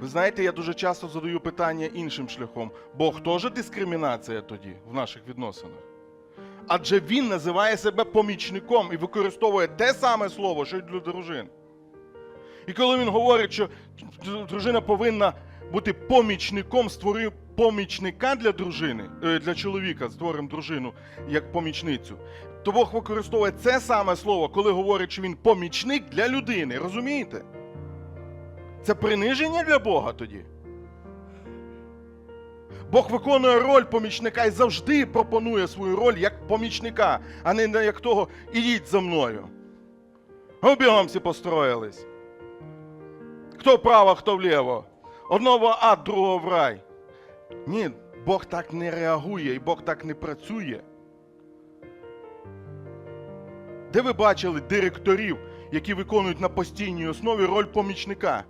Ви знаєте, я дуже часто задаю питання іншим шляхом. Бог теж дискримінація тоді в наших відносинах. Адже він називає себе помічником і використовує те саме слово, що й для дружин. І коли він говорить, що дружина повинна бути помічником, створив помічника для дружини, е, для чоловіка, створимо дружину як помічницю, то Бог використовує це саме слово, коли говорить, що він помічник для людини. Розумієте? Це приниження для Бога тоді. Бог виконує роль помічника і завжди пропонує свою роль як помічника, а не як того ідіть за мною. Ну, бігом всі построїлись. Хто вправо, хто вліво. Одного ад, другого в рай. Ні, Бог так не реагує і Бог так не працює. Де ви бачили директорів, які виконують на постійній основі роль помічника?